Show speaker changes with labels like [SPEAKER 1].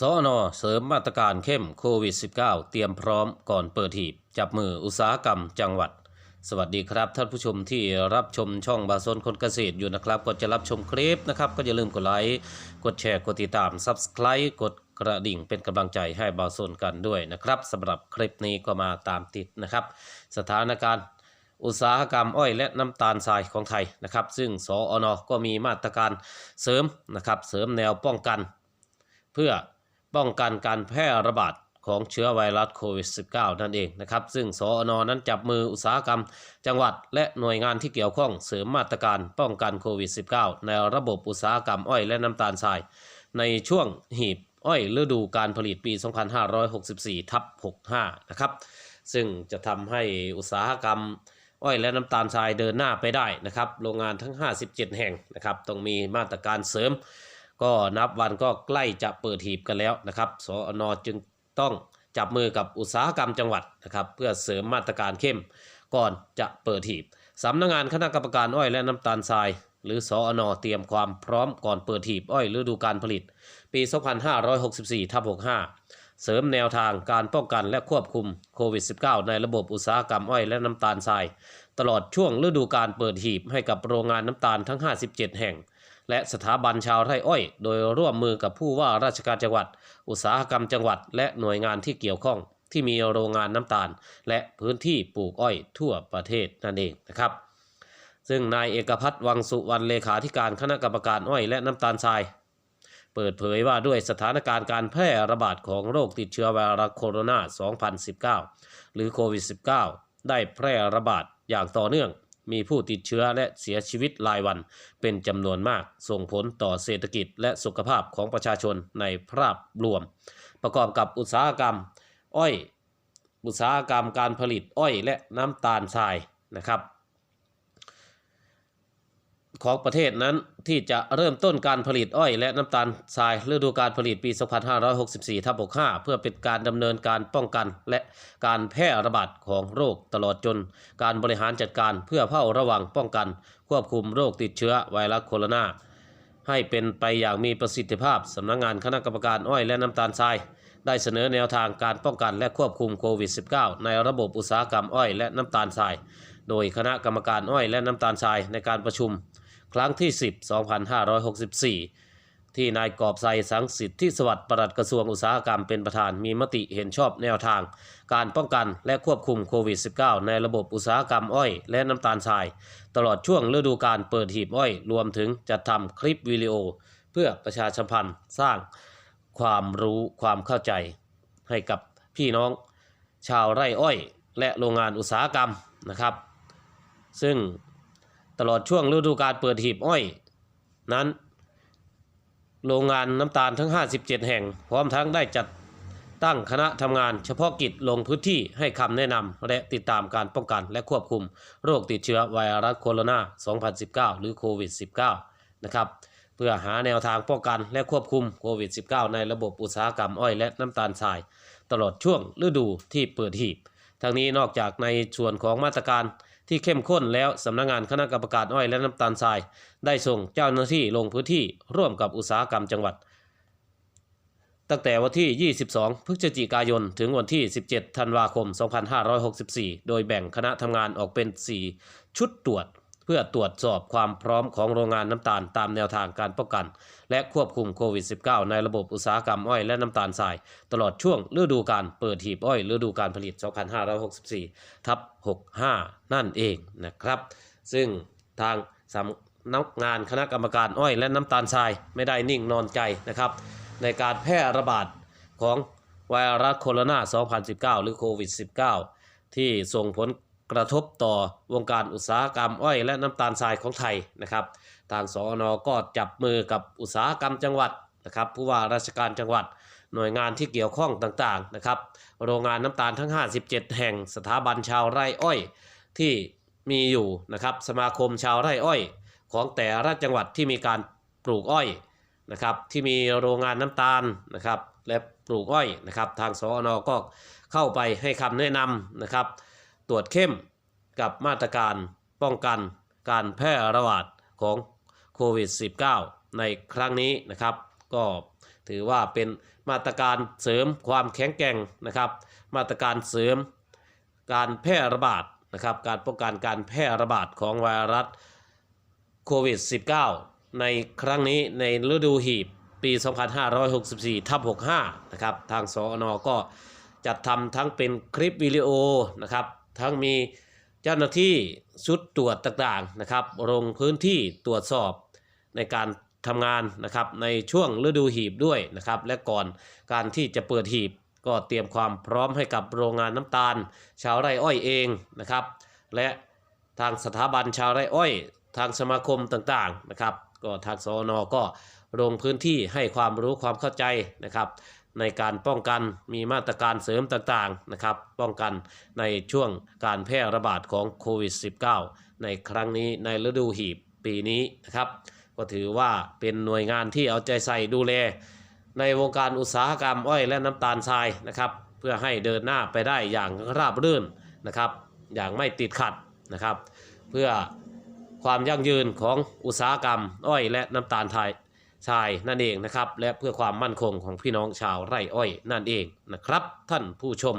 [SPEAKER 1] สอนอเสริมมาตรการเข้มโควิด -19 เตรียมพร้อมก่อนเปิดหีบ จับมืออุตสาหกรรมจังหวัด สวัสดีครับ ท่านผู้ชมที่รับชมช่องบาโซนคนเกษตรอยู่นะครับ ก็จะรับชมคลิปนะครับ ก็อย่าลืมกดไลค์กดแชร์กดติดตาม Subscribe กดกระดิ่งเป็นกำลังใจให้บาโซนกันด้วยนะครับสำหรับคลิปนี้ก็มาตามติดนะครับ สถานการณ์อุตสาหกรรมอ้อยและน้ำตาลทรายของไทยนะครับ ซึ่งสออนก็มีมาตรการเสริมนะครับเสริมแนวป้องกัน เพื่อ ป้องกันการแพร่ระบาดของเชื้อไวรัสโควิด -19 นั่นเองนะครับ ซึ่งสอนอนั้นจับมืออุตสาหกรรม จังหวัดและหน่วยงานที่เกี่ยวข้องเสริมมาตรการป้องกันโควิด -19 ในระบบอุตสาหกรรมอ้อยและน้ำตาลทราย ในช่วงหีบอ้อยฤดูการผลิตปี 2564ทับ65 นะครับ ซึ่งจะทำให้อุตสาหกรรมอ้อยและน้ำตาลทรายเดินหน้าไปได้นะครับ โรงงานทั้ง 57 แห่งนะครับ ต้องมีมาตรการเสริม ก็นับวันก็ใกล้จะเปิดหีบกันแล้วนะครับสอนอจึงต้องจับมือกับอุตสาหกรรมจังหวัดนะครับเพื่อเสริมมาตรการเข้มก่อนจะเปิดหีบสำนักงงานคณะกรรมการอ้อยและน้ำตาลทราย หรือสอนอเตรียมความพร้อมก่อนเปิดหีบอ้อยฤดูการผลิต ปี 2564ทับ65 เสริมแนวทางการป้องกันและควบคุมโควิด -19 ในระบบอุตสาหกรรมอ้อยและน้ำตาลทราย ตลอดช่วงฤดูการเปิดหีบให้กับโรงงานน้ำตาลทั้ง 57 แห่ง และสถาบันชาวไร่อ้อย โดยร่วมมือกับผู้ว่าราชการจังหวัด อุตสาหกรรมจังหวัด และหน่วยงานที่เกี่ยวข้องที่มีโรงงานน้ำตาล และพื้นที่ปลูกอ้อยทั่วประเทศนั่นเองนะครับ ซึ่งนายเอกพัฒน์วังสุวรรณเลขาธิการคณะกรรมการอ้อยและน้ำตาลทราย เปิดเผยว่าด้วยสถานการณ์การแพร่ระบาดของโรคติดเชื้อไวรัสโคโรนา 2019 หรือโควิด -19 ได้แพร่ระบาดอย่างต่อเนื่อง มีผู้ติดเชื้อและเสียชีวิตรายวัน เป็นจำนวนมากส่งผลต่อเศรษฐกิจและสุขภาพของประชาชนในภาพรวม ประกอบกับอุตสาหกรรม อ้อย อุตสาหกรรมการผลิตอ้อยและน้ำตาลทรายนะครับ ของประเทศนั้นที่จะเริ่มต้นการผลิตอ้อยและน้ำตาลทรายฤดูการผลิตปี 2564ทับ65 เพื่อเป็นการดำเนินการป้องกันและการแพร่ระบาดของโรคตลอดจน การบริหารจัดการเพื่อเฝ้าระวังป้องกัน ควบคุมโรคติดเชื้อไวรัสโคโรนาให้เป็นไปอย่างมีประสิทธิภาพสำนักงงานคณะกรรมการอ้อยและน้ำตาลทราย ได้เสนอแนวทางการป้องกันและควบคุมโควิด -19 ในระบบอุตสาหกรรมอ้อยและน้ำตาลทราย โดยคณะกรรมการอ้อยและน้ำตาลทรายในการประชุม ครั้งที่ 10 2564 ที่นายกอบไซสังสิทธิสวัสดิ์ปลัดกระทรวงอุตสาหกรรมเป็นประธานมีมติเห็นชอบแนวทาง การป้องกันและควบคุมโควิด -19 ในระบบอุตสาหกรรมอ้อยและน้ำตาลทราย ตลอดช่วงฤดูการเปิดหีบอ้อย รวมถึงจัดทำคลิปวิดีโอ เพื่อประชาสัมพันธ์สร้างความรู้ความเข้าใจ ให้กับพี่น้อง ชาวไร่อ้อย และโรงงานอุตสาหกรรมนะครับ ซึ่ง ตลอดช่วงฤดูการเปิดหีบอ้อย นั้น โรงงานน้ำตาลทั้ง 57 แห่ง พร้อมทั้งได้จัดตั้งคณะทำงานเฉพาะกิจลงพื้นที่ให้คำแนะนำและติดตามการป้องกันและควบคุมโรคติดเชื้อไวรัสโคโรนา 2019 หรือโควิด -19 นะครับเพื่อหาแนวทางป้องกันและควบคุมโควิด -19 ในระบบอุตสาหกรรมอ้อยและน้ำตาลทราย ตลอดช่วงฤดูที่เปิดหีบ ทั้งนี้นอกจากในส่วนของมาตรการ ที่เข้มข้นแล้วสำนักงงานคณะกรรมการอ้อยและน้ำตาลทราย ได้ส่งเจ้าหน้าที่ลงพื้นที่ร่วมกับอุตสาหกรรมจังหวัด ตั้งแต่วันที่ 22 พฤศจิกายน ถึงวันที่ 17 ธันวาคม 2564 โดยแบ่งคณะทำงานออกเป็น 4 ชุดตรวจ เพื่อตรวจสอบความพร้อมของโรงงานน้ำตาลตามแนวทางการป้องกัน และควบคุมโควิด -19 ในระบบอุตสาหกรรมอ้อยและน้ำตาลทราย ตลอดช่วงฤดูการเปิดหีบอ้อยฤดูการผลิต 2564 ทับ 65 นั่นเองนะครับ ซึ่งทางสำนักงานคณะกรรมการอ้อยและน้ำตาลทรายไม่ได้นิ่งนอนใจนะครับ ในการแพร่ระบาดของไวรัสโคโรนา 2019 หรือโควิด -19 ที่ส่งผล กระทบต่อวงการอุตสาหกรรมอ้อยและน้ำตาลทรายของไทยนะครับ ทางสอนอก็จับมือกับอุตสาหกรรมจังหวัดนะครับผู้ว่าราชการจังหวัดหน่วยงานที่เกี่ยวข้องต่างๆนะครับ โรงงานน้ำตาลทั้ง 57 แห่งสถาบันชาวไร่อ้อยที่มีอยู่นะครับสมาคมชาวไร่อ้อย ของแต่ละจังหวัดที่มีการปลูกอ้อยนะครับที่มีโรงงานน้ำตาลนะครับและปลูกอ้อยนะครับ ทางสอนอก็เข้าไปให้คำแนะนำนะครับ ตรวจเข้มกับมาตรการป้องกันการแพร่ระบาดของโควิด -19 ในครั้งนี้นะครับ ก็ถือว่าเป็นมาตรการเสริมความแข็งแกร่งนะครับ มาตรการเสริมการแพร่ระบาดนะครับการป้องกันการแพร่ระบาดของไวรัสโควิด -19 ในครั้งนี้ในฤดูหีบปี 2564ทับ65 นะครับ ทางสอนอก็จัดทำทั้งเป็นคลิปวิดีโอนะครับ ทั้งมีเจ้าหน้าที่ชุดตรวจต่างๆนะครับลงพื้นที่ตรวจสอบในการทำงานนะครับในช่วงฤดูหีบด้วยนะครับ และก่อนการที่จะเปิดหีบก็เตรียมความพร้อมให้กับโรงงานน้ำตาล ชาวไร่อ้อยเองนะครับ และทางสถาบันชาวไร่อ้อย ทางสมาคมต่างๆนะครับ ก็ทางสอนอก็ลงพื้นที่ให้ความรู้ความเข้าใจนะครับ ในการป้องกันมีมาตรการเสริมต่างๆนะครับ ป้องกันในช่วงการแพร่ระบาดของโควิด -19 ในครั้งนี้ในฤดูหีบปีนี้นะครับ ก็ถือว่าเป็นหน่วยงานที่เอาใจใส่ดูแล ในวงการอุตสาหกรรมอ้อยและน้ำตาลทรายนะครับ เพื่อให้เดินหน้าไปได้อย่างราบรื่นนะครับ อย่างไม่ติดขัดนะครับ เพื่อความยั่งยืนของอุตสาหกรรม อ้อยและน้ำตาลไทย ชายนั่นเองนะครับ และเพื่อความมั่นคงของพี่น้องชาวไร่อ้อยนั่นเองนะครับ ท่านผู้ชม